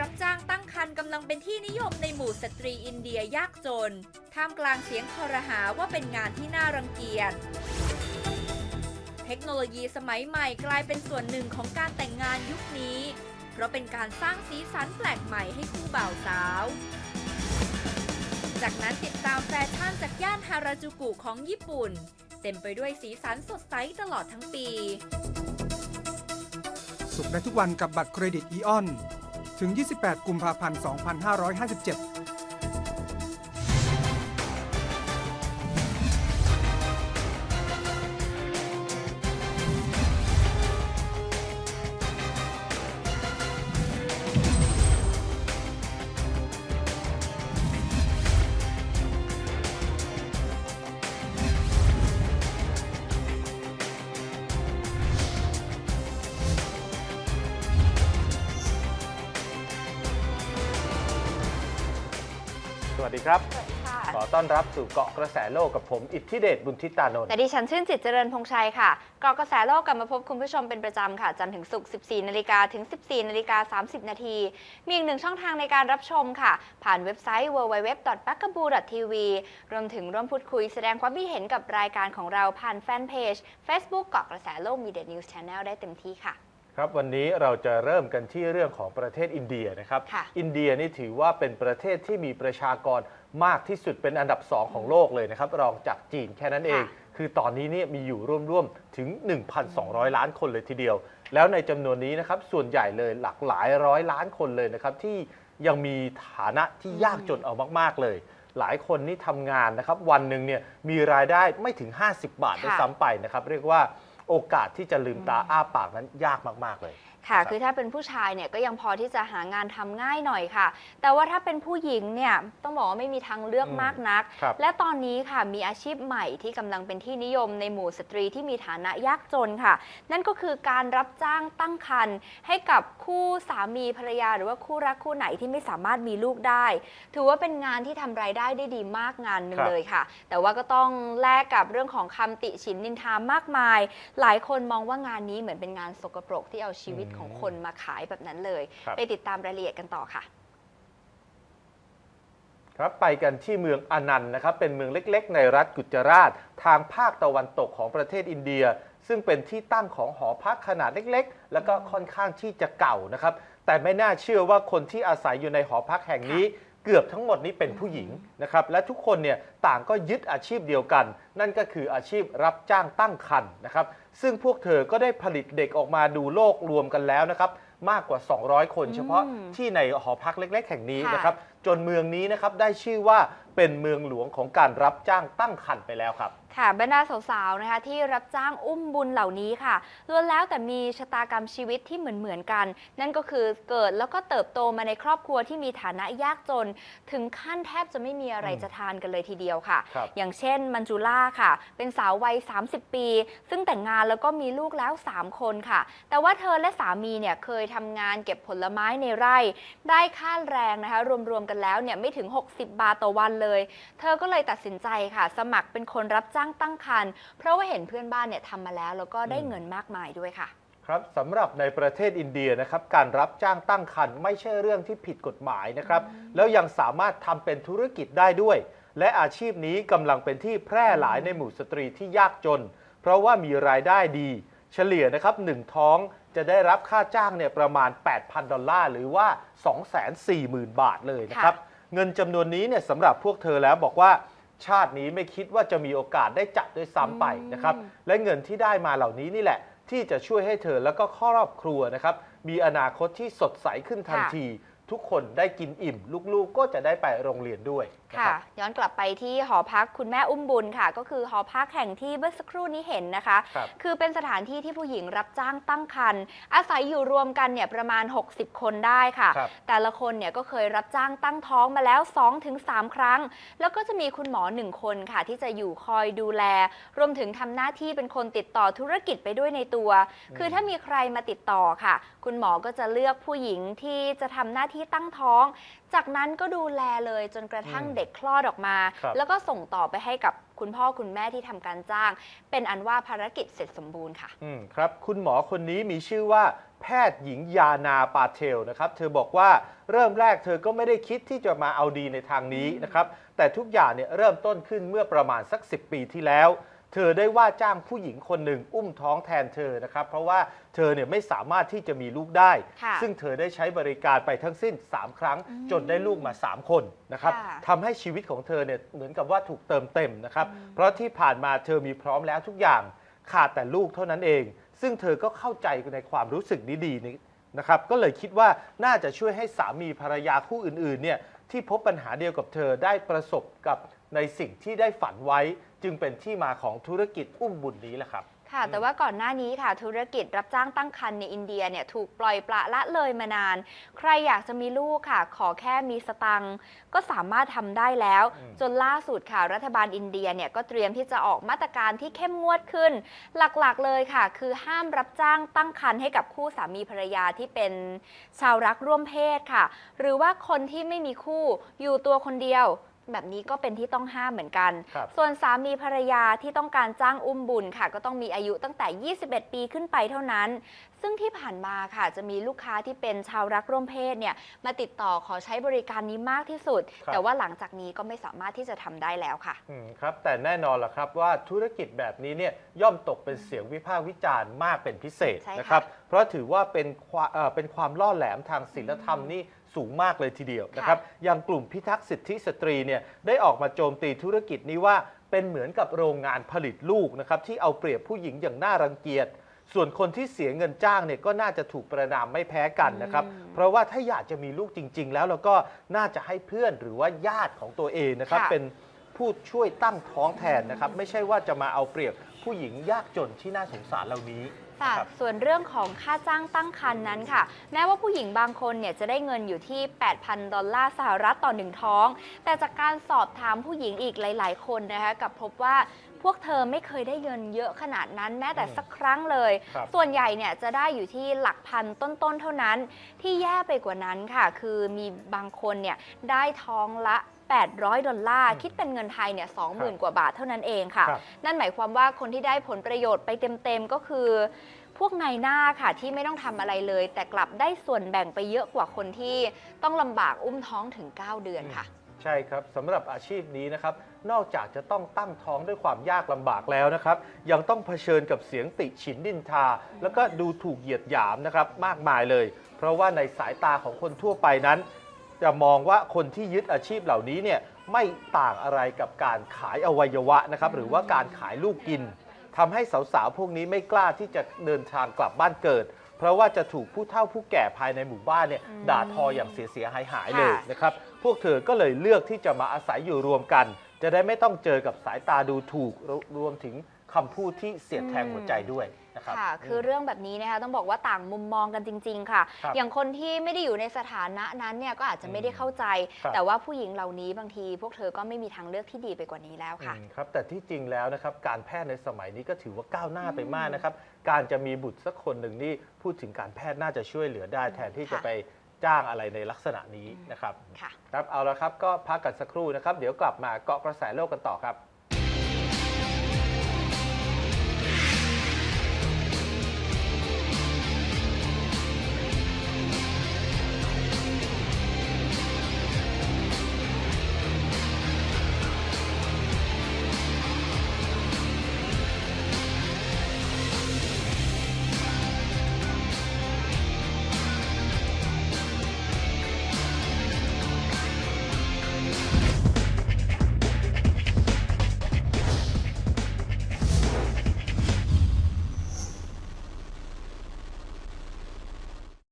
รับจ้างตั้งครรภ์กำลังเป็นที่นิยมในหมู่สตรีอินเดียยากจน ท่ามกลางเสียงคอรหาว่าเป็นงานที่น่ารังเกียจ เทคโนโลยีสมัยใหม่กลายเป็นส่วนหนึ่งของการแต่งงานยุคนี้ เพราะเป็นการสร้างสีสันแปลกใหม่ให้คู่บ่าวสาว จากนั้นติดตามแฟชั่นจากย่านฮาราจูกุของญี่ปุ่น เต็มไปด้วยสีสันสดใสตลอดทั้งปี สุขได้ทุกวันกับบัตรเครดิตอีออน ถึง 28 กุมภาพันธ์ 2557 วัสดีครับสวัสดีค่ะขอต้อนรับสู่เกาะกระแสโลกกับผมอิทธิเดชบุญทิตานนท์แต่ดิฉันชื่นจิตเจริญพงษ์ชัยค่ะ เกาะกระแสโลกกลับมาพบคุณผู้ชมเป็นประจำค่ะ จันทร์ถึงศุกร์14 นาฬิกาถึง 14 นาฬิกา 30 นาที มีอีกหนึ่งช่องทางในการรับชมค่ะ ผ่านเว็บไซต์ www.bakaboo.tv รวมถึงร่วมพูดคุยแสดงความคิดเห็นกับรายการของเราผ่านแฟนเพจ Facebook เกาะกระแสโลกมีเดียนิวส์ช n แนลได้เต็มที่ค่ะ ครับวันนี้เราจะเริ่มกันที่เรื่องของประเทศอินเดียนะครับ ค่ะ อินเดียนี่ถือว่าเป็นประเทศที่มีประชากรมากที่สุดเป็นอันดับ2ของโลกเลยนะครับรองจากจีนแค่นั้นเอง คือตอนนี้เนี่ยมีอยู่ร่วมๆถึง 1,200 ล้านคนเลยทีเดียว แล้วในจำนวนนี้นะครับส่วนใหญ่เลยหลักหลายร้อยล้านคนเลยนะครับที่ยังมีฐานะที่ยากจนเอามากๆเลย หลายคนนี่ทำงานนะครับวันหนึ่งเนี่ยมีรายได้ไม่ถึง 50 บาทด้วยค่ะ ซ้ำไปนะครับเรียกว่า โอกาสที่จะลืมตาอ้าปากนั้นยากมาก ๆ เลย ค่ะครับคือถ้าเป็นผู้ชายเนี่ยก็ยังพอที่จะหางานทำง่ายหน่อยค่ะ แต่ว่าถ้าเป็นผู้หญิงเนี่ยต้องบอกว่าไม่มีทางเลือกอืมมากนักครับและตอนนี้ค่ะมีอาชีพใหม่ที่กำลังเป็นที่นิยมในหมู่สตรีที่มีฐานะยากจนค่ะ นั่นก็คือการรับจ้างตั้งครรภ์ให้กับคู่สามีภรรยา หรือว่าคู่รักคู่ไหนที่ไม่สามารถมีลูกได้ ถือว่าเป็นงานที่ทำรายได้ได้ดีมากงานหนึ่งครับเลยค่ะ แต่ว่าก็ต้องแลกกับเรื่องของคำติฉินนินทามากมาย หลายคนมองว่างานนี้เหมือนเป็นงานสกปรกที่เอาชีวิตของคนมาขายแบบนั้นเลย ครับ ไปติดตามรายละเอียดกันต่อค่ะ ครับไปกันที่เมืองอานันต์นะครับ เป็นเมืองเล็กๆ ในรัฐกุจราตทางภาคตะวันตกของประเทศอินเดีย ซึ่งเป็นที่ตั้งของหอพักขนาดเล็ก ๆ แล้วก็ค่อนข้างที่จะเก่านะครับ แต่ไม่น่าเชื่อว่าคนที่อาศัยอยู่ในหอพักแห่งนี้ เกือบทั้งหมดนี้เป็นผู้หญิงนะครับและทุกคนเนี่ยต่างก็ยึดอาชีพเดียวกัน นั่นก็คืออาชีพรับจ้างตั้งครรภ์นะครับซึ่งพวกเธอก็ได้ผลิตเด็กออกมาดูโลกรวมกันแล้วนะครับมากกว่า 200 คนเฉพาะอืมที่ในหอพักเล็ก ๆ แห่งนี้ค่ะนะครับจนเมืองนี้นะครับได้ชื่อว่าเป็นเมืองหลวงของการรับจ้างตั้งครรภ์ไปแล้วครับ ค่ะบรรดาสาวๆนะคะที่รับจ้างอุ้มบุญเหล่านี้ค่ะล้วนแล้วแต่มีชะตากรรมชีวิตที่เหมือนๆกัน นั่นก็คือเกิดแล้วก็เติบโตมาในครอบครัวที่มีฐานะยากจน ถึงขั้นแทบจะไม่มีอะไรอืมจะทานกันเลยทีเดียวค่ะ ครับ อย่างเช่นมันจูล่าค่ะ เป็นสาววัย 30 ปี ซึ่งแต่งงานแล้วก็มีลูกแล้ว 3 คนค่ะ แต่ว่าเธอและสามีเนี่ยเคยทำงานเก็บผลไม้ในไร่ ได้ค่าแรงนะคะ รวมๆกันแล้วเนี่ยไม่ถึง 60 บาทต่อวันเลย เธอก็เลยตัดสินใจค่ะ สมัครเป็นคนรับจ้างตั้งครรภ์เพราะว่าเห็นเพื่อนบ้านเนี่ยทำมาแล้ว แล้วก็ได้อืมเงินมากมายด้วยค่ะ ครับสำหรับในประเทศอินเดียนะครับการรับจ้างตั้งครรภ์ไม่ใช่เรื่องที่ผิดกฎหมายนะครับแล้วยังสามารถทำเป็นธุรกิจได้ด้วย และอาชีพนี้กำลังเป็นที่แพร่หลายในหมู่สตรีที่ยากจน เพราะว่ามีรายได้ดี เฉลี่ยนะครับหนึ่งท้อง จะได้รับค่าจ้างเนี่ยประมาณ 8,000 ดอลลาร์ หรือว่า 240,000 บาทเลยนะครับ เงินจำนวนนี้เนี่ยสำหรับพวกเธอแล้วบอกว่าชาตินี้ไม่คิดว่าจะมีโอกาสได้จับด้วยซ้ำไปนะครับอืมและเงินที่ได้มาเหล่านี้นี่แหละ ที่จะช่วยให้เธอแล้วก็ครอบครัวนะครับ มีอนาคตที่สดใสขึ้นทันค่ะที ทุกคนได้กินอิ่ม ลูกๆก็จะได้ไปโรงเรียนด้วยนะค่ะครับ ย้อนกลับไปที่หอพักคุณแม่อุ้มบุญค่ะ ก็คือหอพักแห่งที่เมื่อสักครู่นี้เห็นนะคะ ครับ คือเป็นสถานที่ที่ผู้หญิงรับจ้างตั้งครรภ์อาศัยอยู่รวมกันเนี่ยประมาณ 60 คนได้ค่ะ ครับ แต่ละคนเนี่ยก็เคยรับจ้างตั้งท้องมาแล้ว 2-3 ครั้ง แล้วก็จะมีคุณหมอหนึ่งคนค่ะ ที่จะอยู่คอยดูแล รวมถึงทำหน้าที่เป็นคนติดต่อธุรกิจไปด้วยในตัว คือถ้ามีใครมาติดต่อค่ะ คุณหมอก็จะเลือกผู้หญิงที่จะทำหน้าที่ตั้งท้อง จากนั้นก็ดูแลเลยจนกระทั่งอืมเด็กคลอดออกมา ครับ แล้วก็ส่งต่อไปให้กับคุณพ่อคุณแม่ที่ทำการจ้าง เป็นอันว่าภารกิจเสร็จสมบูรณ์ค่ะ อืมครับคุณหมอคนนี้มีชื่อว่า แพทย์หญิงยานาปาเทลนะครับเธอบอกว่าเริ่มแรกเธอก็ไม่ได้คิดที่จะมาเอาดีในทางนี้นะครับแต่ทุกอย่างเนี่ยเริ่มต้นขึ้นเมื่อประมาณสัก 10 ปีที่แล้ว เธอได้ว่าจ้างผู้หญิงคนหนึ่งอุ้มท้องแทนเธอนะครับ เพราะว่าเธอเนี่ยไม่สามารถที่จะมีลูกได้ ค่ะซึ่งเธอได้ใช้บริการไปทั้งสิ้น 3 ครั้ง อืมจนได้ลูกมา 3 คนนะครับค่ะทำให้ชีวิตของเธอเนี่ยเหมือนกับว่าถูกเติมเต็มนะครับ เพราะที่ผ่านมาเธอมีพร้อมแล้วทุกอย่าง ขาดแต่ลูกเท่านั้นเอง ซึ่งเธอก็เข้าใจในความรู้สึกนี้ดีนี้นะครับ ก็เลยคิดว่าน่าจะช่วยให้สามีภรรยาคู่อื่นๆเนี่ยที่พบปัญหาเดียวกับเธอได้ประสบกับ ในสิ่งที่ได้ฝันไว้ จึงเป็นที่มาของธุรกิจอุ้มบุญนี้แหละครับ ค่ะ แต่ว่าก่อนหน้านี้ค่ะ ธุรกิจรับจ้างตั้งครรภ์ในอินเดียเนี่ยถูกปล่อยปละละเลยมานาน ใครอยากจะมีลูกค่ะ ขอแค่มีสตังค์ก็สามารถทำได้แล้ว อืม จนล่าสุดค่ะ รัฐบาลอินเดียเนี่ยก็เตรียมที่จะออกมาตรการที่เข้มงวดขึ้น หลักๆเลยค่ะ คือห้ามรับจ้างตั้งครรภ์ให้กับคู่สามีภรรยาที่เป็นชาวรักร่วมเพศค่ะ หรือว่าคนที่ไม่มีคู่อยู่ตัวคนเดียว แบบนี้ก็เป็นที่ต้องห้ามเหมือนกัน ครับ ส่วนสามีภรรยาที่ต้องการจ้างอุ้มบุญค่ะ ก็ต้องมีอายุตั้งแต่ 21 ปีขึ้นไปเท่านั้น ซึ่งที่ผ่านมาค่ะจะมีลูกค้าที่เป็นชาวรักร่วมเพศเนี่ยมาติดต่อขอใช้บริการนี้มากที่สุด ครับ แต่ว่าหลังจากนี้ก็ไม่สามารถที่จะทำได้แล้วค่ะ อืมครับ แต่แน่นอนล่ะครับว่าธุรกิจแบบนี้เนี่ยย่อมตกเป็นเสียงวิพากษ์วิจารณ์มากเป็นพิเศษใช่ค่ะนะครับ เพราะถือว่าเป็นความเอ่อเป็นความล่อแหลมทางศีลธรรมนี่ สูงมากเลยทีเดียวนะครับอย่างกลุ่มพิทักษ์สิทธิสตรีเนี่ยได้ออกมาโจมตีธุรกิจนี้ว่าเป็นเหมือนกับโรงงานผลิตลูกนะครับที่เอาเปรียบผู้หญิงอย่างน่ารังเกียจส่วนคนที่เสียเงินจ้างเนี่ยก็น่าจะถูกประนามไม่แพ้กันนะครับอืมเพราะว่าถ้าอยากจะมีลูกจริง ๆ แล้วเราก็น่าจะให้เพื่อนหรือว่าญาติของตัวเองนะครับค่ะเป็นผู้ช่วยตั้งท้องแทนนะครับ ไม่ใช่ว่าจะมาเอาเปรียบ ผู้หญิงยากจนที่น่าสงสารเหล่านี้ค่ะนะครับ ส่วนเรื่องของค่าจ้างตั้งครรภ์นั้นค่ะ แม้ว่าผู้หญิงบางคนเนี่ยจะได้เงินอยู่ที่ 8,000 ดอลลาร์สหรัฐต่อหนึ่งท้อง แต่จากการสอบถามผู้หญิงอีกหลาย ๆ คนนะคะกลับพบว่าพวกเธอไม่เคยได้เงินเยอะขนาดนั้นแม้แต่อืมสักครั้งเลย ครับ ส่วนใหญ่เนี่ยจะได้อยู่ที่หลักพันต้น ๆ เท่านั้น ที่แย่ไปกว่านั้นค่ะ คือมีบางคนเนี่ยได้ท้องละ 800 ดอลลาร์อืมคิดเป็นเงินไทยเนี่ยครับ20,000 กว่าบาทเท่านั้นเองค่ะครับนั่นหมายความว่าคนที่ได้ผลประโยชน์ไปเต็มๆ ก็คือ พวกนายหน้าค่ะที่ไม่ต้องทำอะไรเลย แต่กลับได้ส่วนแบ่งไปเยอะกว่าคนที่ต้องลำบากอุ้มท้องถึง 9 เดือนค่ะใช่ครับสำหรับอาชีพนี้นะครับ นอกจากจะต้องตั้งท้องด้วยความยากลำบากแล้วนะครับ ยังต้องเผชิญกับเสียงติฉินดินทา แล้วก็ดูถูกเหยียดหยามนะครับมากมายเลย เพราะว่าในสายตาของคนทั่วไปนั้น จะมองว่าคนที่ยึดอาชีพเหล่านี้เนี่ยไม่ต่างอะไรกับการขายอวัยวะนะครับหรือว่าการขายลูกกินทำให้สาวๆ พวกนี้ไม่กล้าที่จะเดินทางกลับบ้านเกิด เพราะว่าจะถูกผู้เฒ่าผู้แก่ภายในหมู่บ้านเนี่ยอืมด่าทออย่างเสียหายหายๆเลยค่ะนะครับ พวกเธอก็เลยเลือกที่จะมาอาศัยอยู่รวมกัน จะได้ไม่ต้องเจอกับสายตาดูถูกรวรวมถึงคำพูดที่เสียดแทงหัวใจด้วย นะครับค่ะ คือเรื่องแบบนี้นะคะต้องบอกว่าต่างมุมมองกันจริง ๆ ค่ะ ครับอย่างคนที่ไม่ได้อยู่ในสถานะนั้นเนี่ยก็อาจจะไม่ได้เข้าใจ ครับ แต่ว่าผู้หญิงเหล่านี้บางที พวกเธอก็ไม่มีทางเลือกที่ดีไปกว่านี้แล้วค่ะ อืมครับแต่ที่จริงแล้วนะครับการแพทย์ในสมัยนี้ก็ถือว่าก้าวหน้าไปมากนะครับ การจะมีบุตรสักคนหนึ่งนี่พูดถึงการแพทย์น่าจะช่วยเหลือได้ แทนที่จะค่ะ ไปจ้างอะไรในลักษณะนี้นะครับค่ะ ครับเอาละครับก็พักกันสักครู่นะครับ เดี๋ยวกลับมาเกาะกระแสโลกกันต่อครับ